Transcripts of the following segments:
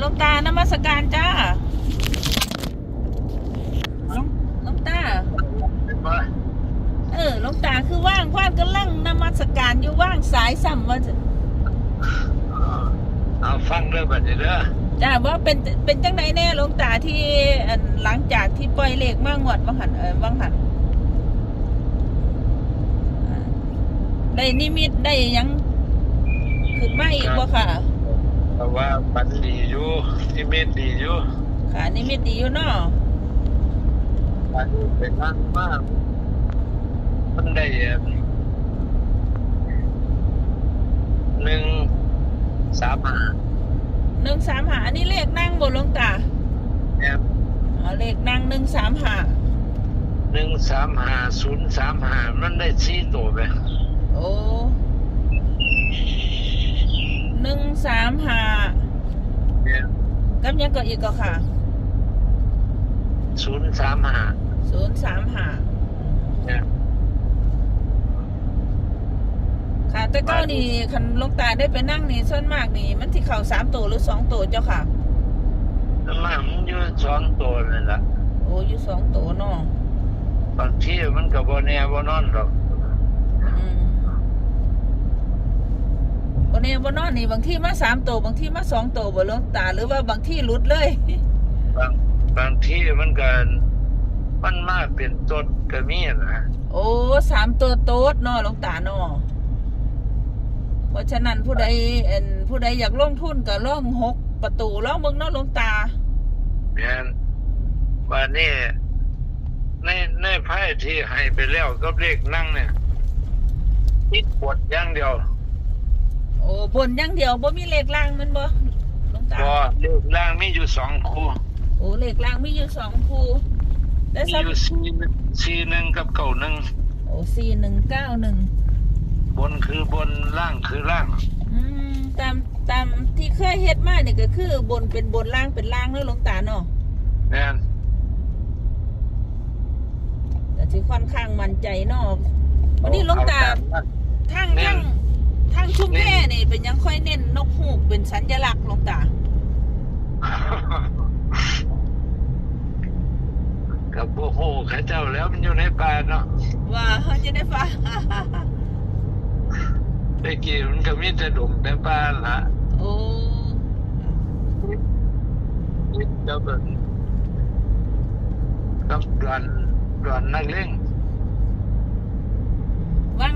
หลวงตานมัสการจ้าหลวงหลวงตาว่าเออหลวงตาคือว่างควานกำลังนมัสการอยู่ว่างสายซ้ำว่าจะเอาฟังเรื่องบัดนี้เด้อจ้าว่าเป็นเป็นจังไดแน่หลวงตาที่อันหลังจากที่ปล่อยเลขมางวดวังหันเออวังหันอ่าได้นิมิตได้หยังขึ้นมาอีกบ่ค่ะ เพราะว่าบันดีอยู่ที่เมตดีอยู่ค่ะนิมิตดีอยู่เนาะบันเป็นนั่งมากมันได้เอ่อหนึ่งสามห้าหนึ่งสามหาอันนี้เลขนั่งบนหลวงตาแอมอ๋อเลขนั่งหนึ่งสามหาหนึ่งสามห้าศูนย์สามห้ามันได้สี่ตัวไปโอ้ หนึ่งสามหาเนี่ยกับหยังก็อีกก็ค่ะศูนย์สามห้าศูนย์สามหาเนี่ยค่ะ แต่เก้านี่คันหลวงตาได้ไปนั่งนี่ส่วนมากนี่ มันที่เข่าสามตัวหรือสองตัวเจ้าค่ะแล้วมันอยู่สองตัวเลยล่ะ โอ้อยู่สองตัวเนาะบางทีมันก็บ่แน่บ่นอนหรอก อืมวั นนี้บนนอนนี่บางที่มาสามตัวบางที่มาสองตัวบ่หลวงตา หรือว่าบางที่หลุดเลย บางบางทีมันก็มันมาเป็นต้นก็มีนะโอ้สามตัวโต๊ดเนาะหลวงตาเนาะเพราะฉะนั้นผู้ใดเอ็นผู้ใดอยากลงทุนก็ล่องหกประตูล่องเบิ่งเนาะหลวงตาแม่นว่านี่ในในไพ่ที่ให้ไปแล้วก็เลขนั่งเนี่ยคิดปวดอย่างเดียวโอ้บนอย่างเดียวบ่มีเลขล่างแมันบ่หลวงตาพอเลขล่างมีอยู่สองคู่โอ้เลขล่างมีอยู่สองคู่แต่มีซับอยู่สี่สี่หนึ่งกับเก่าหนึ่งโอ้สี่หนึ่งเก้าหนึ่งบนคือบนล่างคือล่าง อืมตามตามที่เคยเฮ็ดมาเนี่ยก็คือบนเป็นบนล่างเป็นล่างเนาะหลวงตาเนาะแม่นแต่ที่ค่อนข้างมั่นใจเนาะวันนี้หลวงตา เอนั้นทางทาง ทางชุ่มแพนี่เป็นยังค่อยเน้นนกฮูกเป็นสัญลักษณ์หลวงตากับโอ้โหข้าเจ้าแล้วมันอยู่ในป่าเนาะว่าเขาจะได้ฟังไอ้กี้มันก็มีแต่ดงแต่ป่าละโอ้นี่เจ้าเป็นกับด่วนด่วนนักเล่งว่า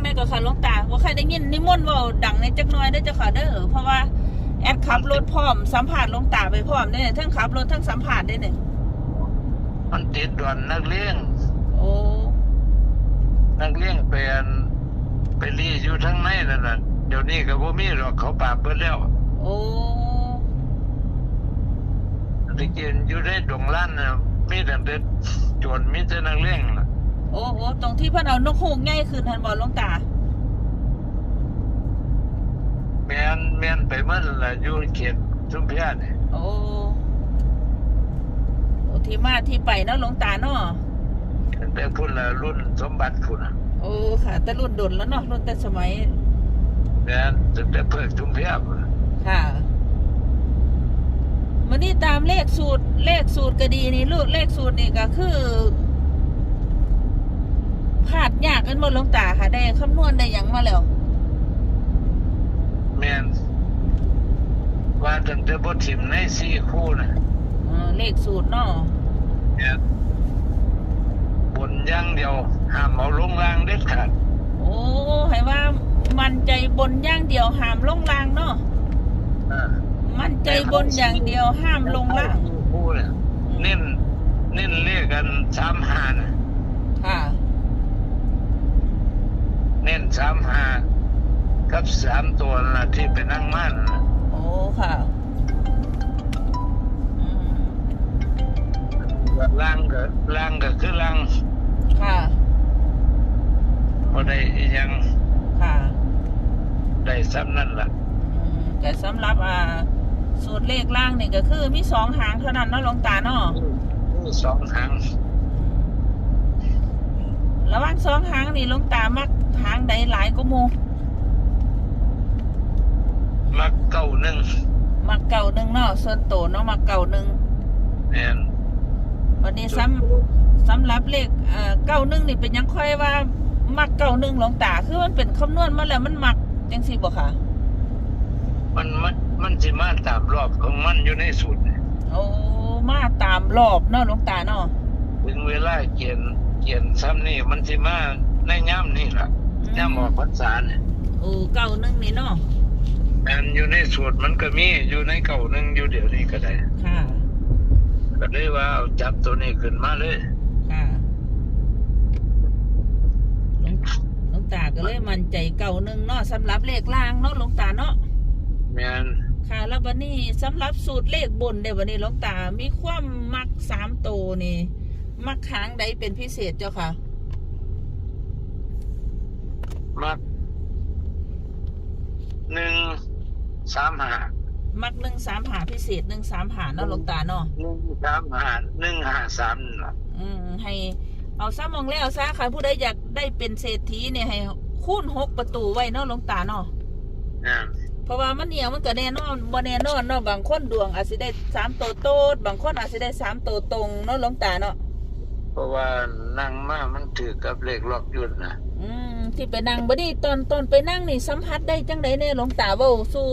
งได้ก็ค่ะหลวงตาว่าใครได้ยินนิมนต์เว่าดังในจักหน้อยได้อเจ้าค่ะเด้อเพราะว่าแอดขับรถพร้อมสัมผัสหลวงตาไปพร้อมได้เนี่ยทั้งขับรถทั้งสัมผัสได้เนี่ยมันติดด่วนนักเลี้ยงโอ้นักเลี้ยงเป็นไปรีอยู่ทั้งในนั่นน่ะเดี๋ยวนี้ก็บ่มีหรอกเขาปราบเบิดแล้วโอ้ตะกี้อยู่ในดงล้านน่ะมีแต่เด็ดโจรมีแต่นักเลี้ยงล่ะ โอ้โอ้ตรงที่เพิ่นเอานกฮูกง่ายขึ้นทันบอลลวงตา แม่นแม่นไปมันล่ะอยู่เขตชุมพรนี่โอ้โอ้ที่มาที่ไปเนาะหลวงตาเนาะแต่พุ่นละรุ่นสมบัติพุ่นน่ะโอ้ค่ะ แต่รุ่นดนแล้วเนาะรุ่นแต่สมัย แม่นตั้งแต่เพิ่งชุมพรพุ่นน่ะค่ะวันนี้ตามเลขสูตรเลขสูตรก็ดีนี่ลูกเลขสูตรนี่ก็คือ พลาดยากกันหมดหลวงตาค่ะ ได้คำนวณได้หยังมาแล้ว แม่นว่าตั้งแต่บ่ถิ่มในสี่คู่น่ะเออเลขสูตรเนาะแม่นบนอย่างเดียวห้ามเอาลงล่างเด็ดขาดโอ้ให้ว่า มันใจบนอย่างเดียวห้ามลงล่างเนาะอ่ามั่นใจบนอย่างเดียวห้ามลงล่าง คู่เนี่ยเน้นเน้นเลขกันสามหาน่ะค่ะเน้น สามหากับสามตัวนั่นล่ะที่ไปนั่งม่านน่ะโอ้ค่ะอืมล่างก็ล่างก็คือล่างค่ะพอได้อีหยังค่ะ ได้ซ้ำนั่นล่ะอืมแต่สำหรับอ่าสูตรเลขล่างนี่ก็คือมีสองหางเท่านั้นเนาะหลวงตาเนาะมีสองหางระหว่างสองหางนี่หลวงตามัก หางใดหลายก็มูมักเก้าหนึ่งมักเก่าหนึ่งเนาะส่วนโตวเนาะมักเก่าหนึ่งแม่นวันนี้ซ้ำสำหรับเลขเอ่อเก้าหนึ่งนี่เป็นยังค่อยว่า มักเก้าหนึ่งหลวงตาคือมันเป็นคำนวณมาแล้วมันมักจังสี่บ่ค่ะ มันมันมันสิมาตามรอบของมันอยู่ในสูตรนี่โอ้มาตามรอบเนาะหลวงตาเนาะถึงเวลาเกียนเกียนซ้ำนี่มันสิมาในย่ำนี่ละ ย่ำออกพรรษาเนี่ยโอ้เก้าหนึ่งนี่เนาะอันอยู่ในสูตรมันก็มีอยู่ในเก่าหนึงอยู่เดี๋ยวนี้ก็ได้ค่ะก็เลยว่าเอาจับตัวนี้ขึ้นมาเลยค่ะหลวงหลวงตาก็เลยมั่นใจเก้าหนึ่งเนาะสำหรับเลขล่างเนาะหลวงตาเนาะแม่นค่ะแล้ววันนี้สำหรับสูตรเลขบนเดี๋ยววันนี้หลวงตามีความมักสามตัวนี่ มักหางใดเป็นพิเศษเจ้าค่ะ มักหนึ่งสามหามักหนึ่งสามหาพิเศษหนึ่งสามหาเนาะหลวงตาเนาะหนึ่งสามหาหนึ่งหาสามนั่นล่ะอืมให้เอาซะมองแล้วซะใครผู้ใดอยากได้เป็นเศรษฐีเนี่ยให้คูณหกประตูไว้เนาะหลวงตาเนาะอ่าเพราะว่ามันเนี่ยมันก็แน่นอนบ่แน่นอนเนาะบางคนดวงอาจสิได้สามตัวโตดบางคนอาจสิได้สามตัวตรงเนาะหลวงตาเนาะเพราะว่านั่งมามันถือกับเลขล็อกยุ่นนะอืม ที่ไปนั่งบ่ดีตอนตอนไปนั่งนี่สัมผัสได้จังไดแน่หลวงตาเว้าสู่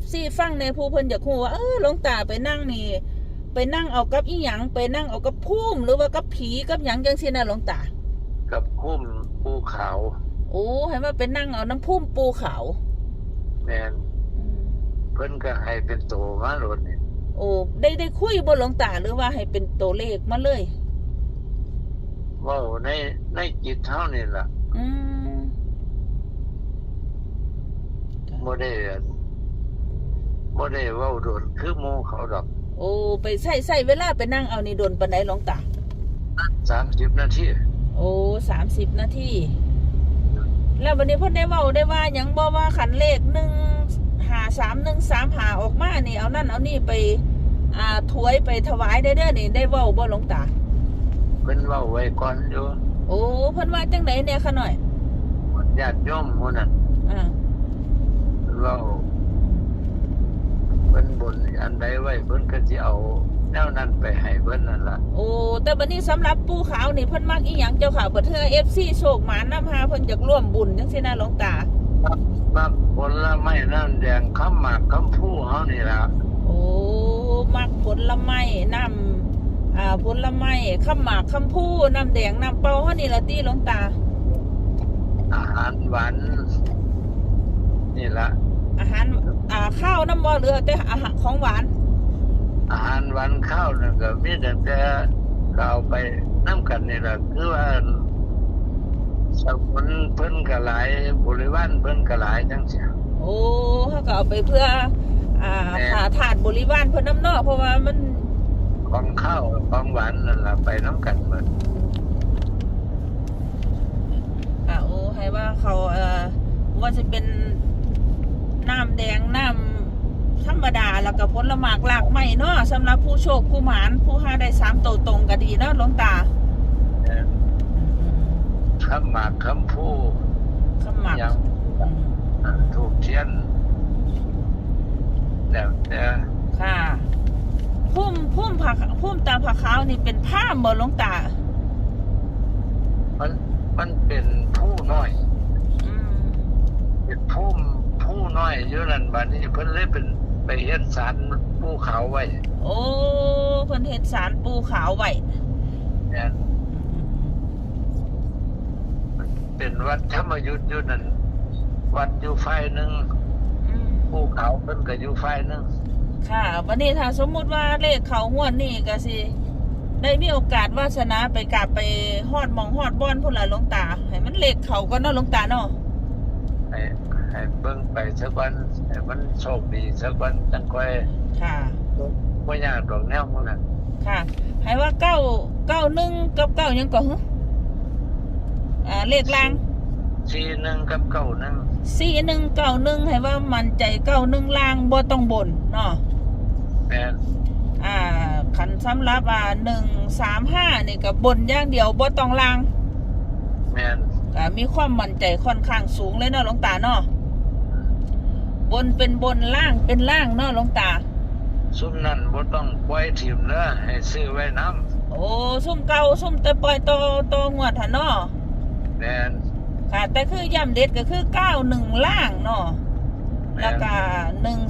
FC ฟังในผู้เพิ่นอยากฮู้ว่าเออหลวงตาไปนั่งนี่ ไปนั่งเอากับอีหยังไปนั่งเอากับพุ่มหรือว่ากับผีกับหยังจังซี่นะหลวงตา กับคุ้มภูเขาโอ้ให้ว่าไปนั่งเอาน้ำพุ่มปูขาวแม่นเพิ่นก็ให้เป็นโตมาโลดนี่โอ้ได้ได้คุยบ่หลวงตาหรือว่าให้เป็นตัวเลขมาเลย เว้าในในจิตเท่านี่ล่ะ อืม บ่ได้บ่ได้เว้าโดนคือหมู่เขาดอกโอ้ไปใส่ใส่เวลาไปนั่งเอานี่โดนปานใดหลวงตา30นาทีโอ้สามสิบนาทีแล้ววันนี้เพ่นได้เว้าได้ว่าหยังบ่ว่าขันเลขหนึ่งหาสามหนึ่งสามหาออกมานี่เอานั่นเอานี่ไป อ่าถวยไปถวายได้เด้อนี่ได้เว้าบ่หลวงตาเพิ่นเว้าไว้ก่อนอยู่โอ้เพิ่นว่าจังไดเนี่ยค่ะหน่อยญาติโยมหมู่นั้นอ่า เพิ่นเว้าเพิ่นบนอันใดไว้เพิ่นก็สิเอาแนวนั้นไปให้เพิ่นนั่นล่ะโอ้แต่บัดนี้สำหรับปูขาวนี่เพิ่นมักอีหยังเจ้าค่ะเบิดเทื่อ FC โชคหมานำหาเพิ่นอยากร่วมบุญจังซี่นะหลวงตา มักผลไม้น้ำแดงคำหมากคำพูเฮานี่ล่ะโอ้มักผลไม้น้ำอ่าผลไม้ข้าวหมากข้าวผู้น้ำแดงน้ำเปล่าเฮานี่ละติหลวงตา อาหารหวานนี่ล่ะ อาหารอ่าข้าวน้ำบ่เหลือแต่อาหารของหวาน อาหารหวานข้าวนั่นก็มีแต่แต่ก็เอาไปน้ำกันนี่ล่ะคือว่าสมุนเพิ่นก็หลายบริวารเพิ่นก็หลายจังซี่โอ้เขาก็เอาไปเพื่อ อ่าแม่หาถาดบริวารเพิ่นน้ำเนอกเพราะว่ามันของข้าวของหวานนั่นล่ะไปน้ำกันหมดอ่าโอ้ให้ว่าเขาเอ่อว่าจะเป็นน้ำแดงน้ำธรรมดา แล้วก็ผลหมากหลากไม้เนาะสำหรับผู้โชคผู้หมานผู้หาได้สามโตวตรงก็ดีเนาะหลวงตาเอ่อคำหมากคำพูขมักยังอืมอ่าถูกเทียนแล้วแต่ค่ะพุ่มพุ่มผักพุ่มตาผักขาวนี่เป็นผ้าบ่หลวงตา มันมันเป็นผู้น้อยอืมเป็นผู้ผู้น้อยอยู่นั่นบัดนี้เพิ่นเลยเป็น ไปเฮ็ดสารภูเขาไว้โอ้เพิ่นเฮ็ดสารปูขาวไว้เนี่ยเป็นวัดธรรมยุทธ์อยู่นั่นวัดอยู่ฝ่ายหนึ่งอืมภูเขาเพิ่นก็อยู่ฝ่ายหนึ่งค่ะวันนี้ถ้าสมมุติว่าเลขเขางวดนี่ก็สิ ได้มีโอกาสวาสนาไปกราบไปฮอดหมองฮอดบ้อนพุ่นละหลวงตา ให้มันเลขเขาก็เนาะหลวงตาเนาะให้ ให้เบิ่งไปสักวันให้มันโชคดีสักวันจังค่อยค่ะ บ่ยากดอกแนวหมื้นั้นค่ะให้ว่าเก้าเก้าหนึ่งกับเก้าหยังก็หึอ่าเลขล่าง41กับ91สี่หนึ่งเก้าหนึ่งให้ว่ามันใจเก้าหนึ่งล่างบ่ต้องบนเนาะแม่นอ่าขันสำหรับอ่าหนึ่งสามห้านี่กับบนอย่างเดียวบ่ต้องล่างแม่นก็มีความมั่นใจค่อนข้างสูงเลยเนาะหลวงตาเนาะ บนเป็นบนล่างเป็นล่างเนาะหลวงตาแซุมนั่นบ่ต้องปล่อยถิ่มเด้อให้ซื้อไว้น้โอ้ซุ่มเก่าซุ่มแต่ปล่อยโตโตงวดหั่นเนาะำแม่นค่ะ แต่คือย่ำเด็ดก็คือ91ล่างเนาะแม่แล้วนก็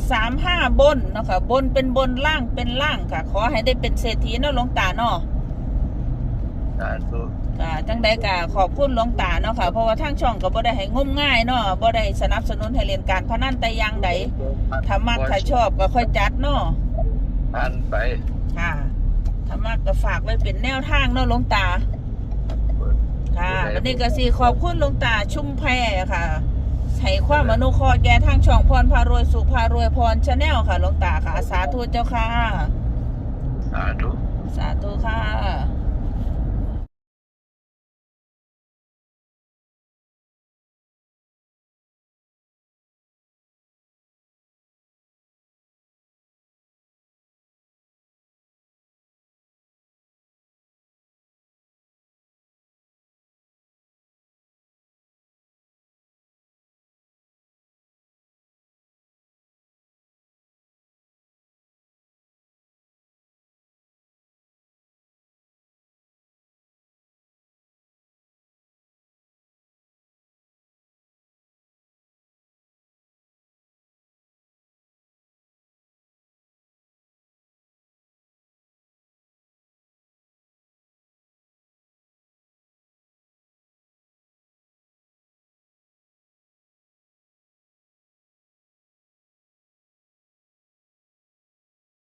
135บนเนาะค่ะบนเป็นบนล่างเป็นล่างค่ะ ขอให้ได้เป็นเศรษฐีเนาะหลวงตาเนาะ สาธุค่ะจังใดก็ขอบคุณหลวงตาเนาะค่ะ เพราะว่าทางช่องก็บ่ได้ให้งมง่ายเนาะบ่ได้สนับสนุนให้เล่นการพนันแต่อย่างใดถ้ามักถ้าชอบก็ค่อยจัดเนาะผ่านไปค่ะถ้ามักก็ฝากไว้เป็นแนวทางเนาะหลวงตา ค่ะวันนี้ก็สิขอบคุณหลวงตาชุมแพค่ะให้ความอนุเคราะห์แก่ทางช่องพรพารวยสุภารวยพรชาแนลค่ะหลวงตาค่ะ สาธุเจ้าค่ะ สาธุ สาธุค่ะ